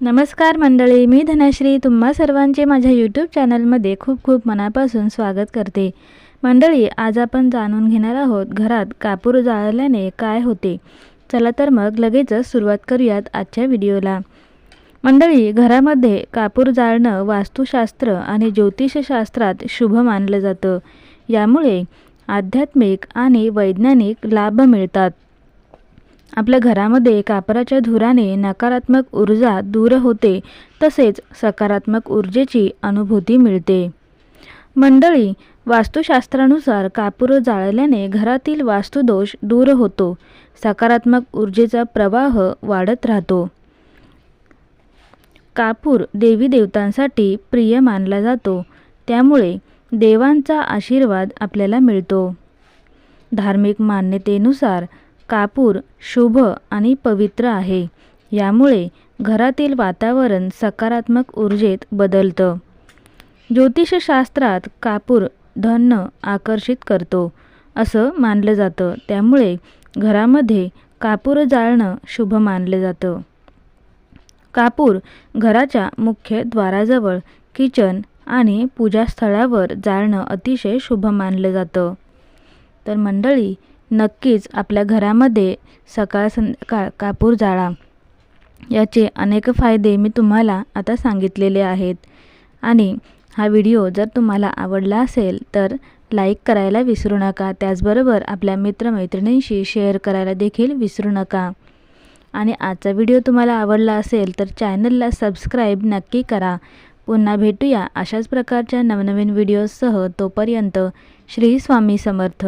नमस्कार मंडळी मी धनश्री. तुम्हा सर्वांचे माझ्या यूट्यूब चॅनलमध्ये खूप खूप मनापासून स्वागत करते. मंडळी आज आपण जाणून घेणार आहोत घरात कापूर जाळल्याने काय होते. चला तर मग लगेचच सुरुवात करूयात आजच्या व्हिडिओला. मंडळी घरामध्ये कापूर जाळणं वास्तुशास्त्र आणि ज्योतिषशास्त्रात शुभ मानलं जातं. यामुळे आध्यात्मिक आणि वैज्ञानिक लाभ मिळतात. आपल्या घरामध्ये कापराच्या धुराने नकारात्मक ऊर्जा दूर होते तसेच सकारात्मक ऊर्जेची अनुभूती मिळते. मंडळी वास्तुशास्त्रानुसार कापूर जाळल्याने घरातील वास्तुदोष दूर होतो सकारात्मक ऊर्जेचा प्रवाह वाढत राहतो. कापूर देवी देवतांसाठी प्रिय मानला जातो त्यामुळे देवांचा आशीर्वाद आपल्याला मिळतो. धार्मिक मान्यतेनुसार कापूर शुभ आणि पवित्र आहे. यामुळे घरातील वातावरण सकारात्मक ऊर्जेत बदलतं. ज्योतिषशास्त्रात कापूर धन आकर्षित करतो असं मानलं जातं. त्यामुळे घरामध्ये कापूर जाळणं शुभ मानलं जातं. कापूर घराच्या मुख्य द्वाराजवळ किचन आणि पूजास्थळावर जाळणं अतिशय शुभ मानलं जातं. तर मंडळी नक्कीच आपल्या घरामध्ये सकाळ संध्याकाळ कापूर जाळा. याचे अनेक फायदे मी तुम्हाला आता सांगितलेले आहेत. आणि हा व्हिडिओ जर तुम्हाला आवडला असेल तर लाईक करायला विसरू नका. त्याचबरोबर आपल्या मित्रमैत्रिणींशी शेअर करायला देखील विसरू नका. आणि आजचा व्हिडिओ तुम्हाला आवडला असेल तर चॅनलला सबस्क्राईब नक्की करा. पुन्हा भेटूया अशाच प्रकारच्या नवनवीन व्हिडिओजसह. तोपर्यंत श्री स्वामी समर्थ.